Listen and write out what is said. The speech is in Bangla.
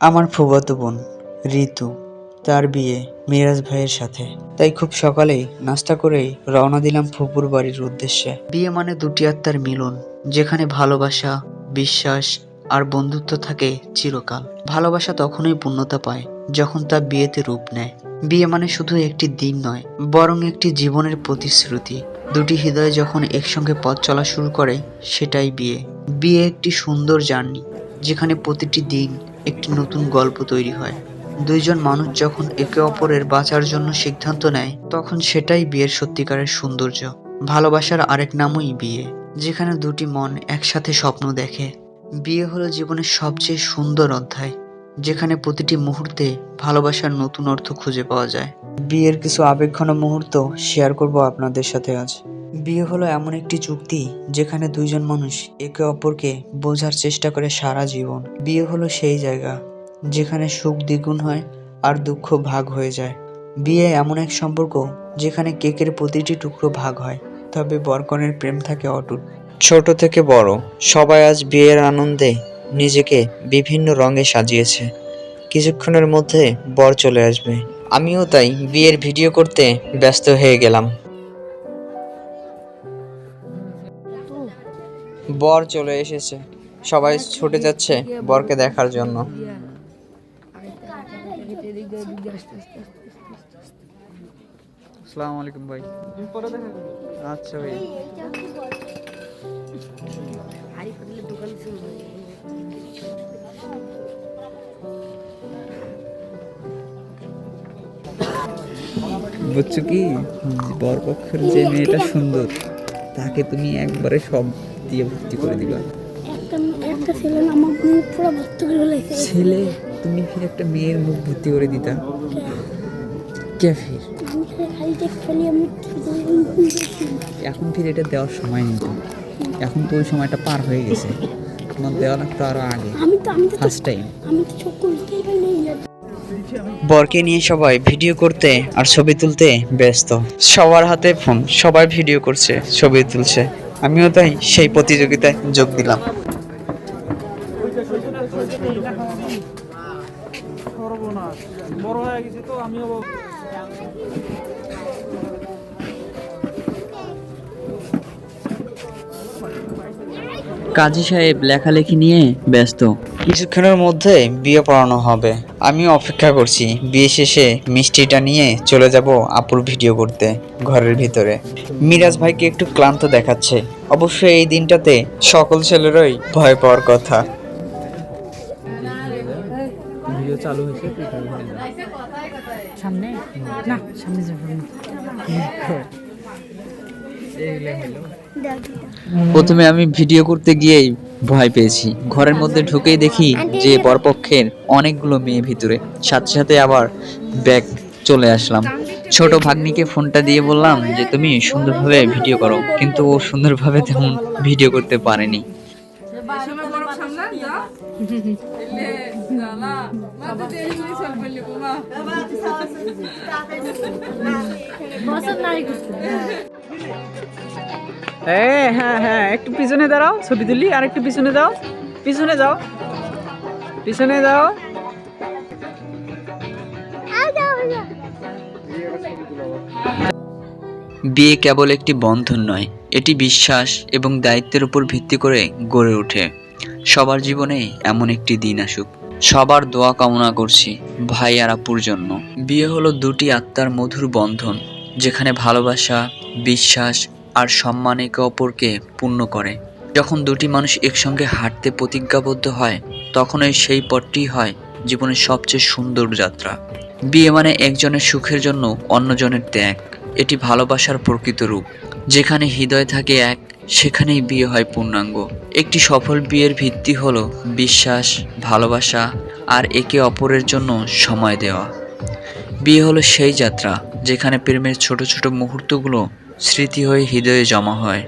আমার ফুফাতো বোন, ঋতু, তার বিয়ে মিরাজ ভাইয়ের সাথে। তাই খুব সকালেই নাস্তা করেই রওনা দিলাম ফুপুর বাড়ির উদ্দেশ্যে। বিয়ে মানে দুটি আত্মার মিলন, যেখানে ভালোবাসা, বিশ্বাস আর বন্ধুত্ব থাকে চিরকাল। ভালোবাসা তখনই পূর্ণতা পায় যখন তা বিয়েতে রূপ নেয়। বিয়ে মানে শুধু একটি দিন নয়, বরং একটি জীবনের প্রতিশ্রুতি। দুটি হৃদয় যখন একসঙ্গে পথ চলা শুরু করে, সেটাই বিয়ে। বিয়ে একটি সুন্দর জার্নি, যেখানে প্রতিটি দিন একটি নতুন গল্প তৈরি হয়। দুইজন মানুষ যখন একে অপরের বাঁচার জন্য সিদ্ধান্ত নেয়, তখন সেটাই বিয়ের সত্যিকারের সৌন্দর্য। ভালোবাসার আরেক নামই বিয়ে, যেখানে দুটি মন একসাথে স্বপ্ন দেখে। বিয়ে হলো জীবনের সবচেয়ে সুন্দর অধ্যায়, যেখানে প্রতিটি মুহূর্তে ভালোবাসার নতুন অর্থ খুঁজে পাওয়া যায়। বিয়ের কিছু আবেগঘন মুহূর্ত শেয়ার করব আপনাদের সাথে আজ। বিয়ে হলো এমন একটি চুক্তি যেখানে দুইজন মানুষ একে অপরকে বোঝার চেষ্টা করে সারা জীবন। বিয়ে হলো সেই জায়গা যেখানে সুখ দ্বিগুণ হয় আর দুঃখ ভাগ হয়ে যায়। বিয়ে এমন এক সম্পর্ক যেখানে কেকের প্রতিটি টুকরো ভাগ হয়, তবে বরকনের প্রেম থাকে অটুট। ছোট থেকে বড়, সবাই আজ বিয়ের আনন্দে নিজেকে বিভিন্ন রঙে সাজিয়েছে। কিছুক্ষণের মধ্যে বর চলে আসবে। আমিও তাই বিয়ের ভিডিও করতে ব্যস্ত হয়ে গেলাম। বর চলে এসেছে। সবাই ছুটে যাচ্ছে বরকে দেখার জন্য। আসসালামু আলাইকুম ভাই। আচ্ছা ভাই। বুঝছ কি? বরপক্ষের যে মেয়েটা সুন্দর। তাকে তুমি একবারে সব দিয়ে ভর্তি করে দিবা। একটা ছেলে আমার মুখ পুরো ভর্তি করে ফেলেছে। ছেলে তুমি ফির একটা মেয়ের মুখ ভর্তি করে দিতা। কে ফির এখন ফির এটা দেওয়ার সময় নেই তো। এখন তো ওই সময়টা পার হয়ে গেছে। তোমার দেওয়া লাগতো আরও আগে। আমি তো আমি ফার্স্ট টাইম আমি তো চোখ খুলতেই পারি বরকে নিয়ে সবাই ভিডিও করতে আর ছবি তুলতে ব্যস্ত। সবার হাতে ফোন, সবাই ভিডিও করছে, ছবি তুলছে। আমিও তাই সেই প্রতিযোগিতায় যোগ দিলাম। কাজী সাহেব লেখালেখি নিয়ে ব্যস্ত। কিছুক্ষণের মধ্যে বিয়ে পড়ানো হবে। আমি অপেক্ষা করছি। বিয়ে শেষে মিষ্টিটা নিয়ে চলে যাব আপুর ভিডিও করতে ঘরের ভিতরে। মিরাজ ভাইকে একটু ক্লান্ত দেখাচ্ছে। অবশ্যই এই দিনটাতে সকল ছেলেরই ভয় পাওয়ার কথা। ভিডিও চালু হয়েছে সামনে? না সামনে প্রথমে আমি ভিডিও করতে গিয়েই ভয় পেয়েছি। ঘরের মধ্যে ঢুকেই দেখি যে বরপক্ষের অনেকগুলো মেয়ে ভিতরে। সাথে সাথে আবার ব্যাগ চলে আসলাম। ছোট ভাগ্নিকে ফোনটা দিয়ে বললাম যে তুমি সুন্দরভাবে ভিডিও করো। কিন্তু ও সুন্দরভাবে তেমন ভিডিও করতে পারেনি। হ্যাঁ হ্যাঁ একটু পিছনে দাঁড়াও, ছবি তুলি, আর একটু পিছনে যাও পিছনে যাও পিছনে যাও বিয়ে কেবল একটি বন্ধন নয়, এটি বিশ্বাস এবং দায়িত্বের উপর ভিত্তি করে গড়ে ওঠে। সবার জীবনে এমন একটি দিন আসুক। সবার দোয়া কামনা করছি ভাই আর আপুর জন্য। বিয়ে হলো দুটি আত্মার মধুর বন্ধন, যেখানে ভালোবাসা, বিশ্বাস আর সম্মান একে অপরকে পূর্ণ করে। যখন দুটি মানুষ একসঙ্গে হাঁটতে প্রতিজ্ঞাবদ্ধ হয়, তখনই সেই পথটি হয় জীবনের সবচেয়ে সুন্দর যাত্রা। বিয়ে মানে একজনের সুখের জন্য অন্যজনের ত্যাগ। এটি ভালোবাসার প্রকৃত রূপ, যেখানে হৃদয় থাকে এক সেখানেই বিয়ে হয় পূর্ণাঙ্গ। একটি সফল বিয়ের ভিত্তি হলো বিশ্বাস, ভালোবাসা আর একে অপরের জন্য সময় দেওয়া। বিয়ে হলো সেই যাত্রা যেখানে প্রেমের ছোট ছোট মুহূর্তগুলো স্মৃতি হয়ে হৃদয়ে জমা হয়।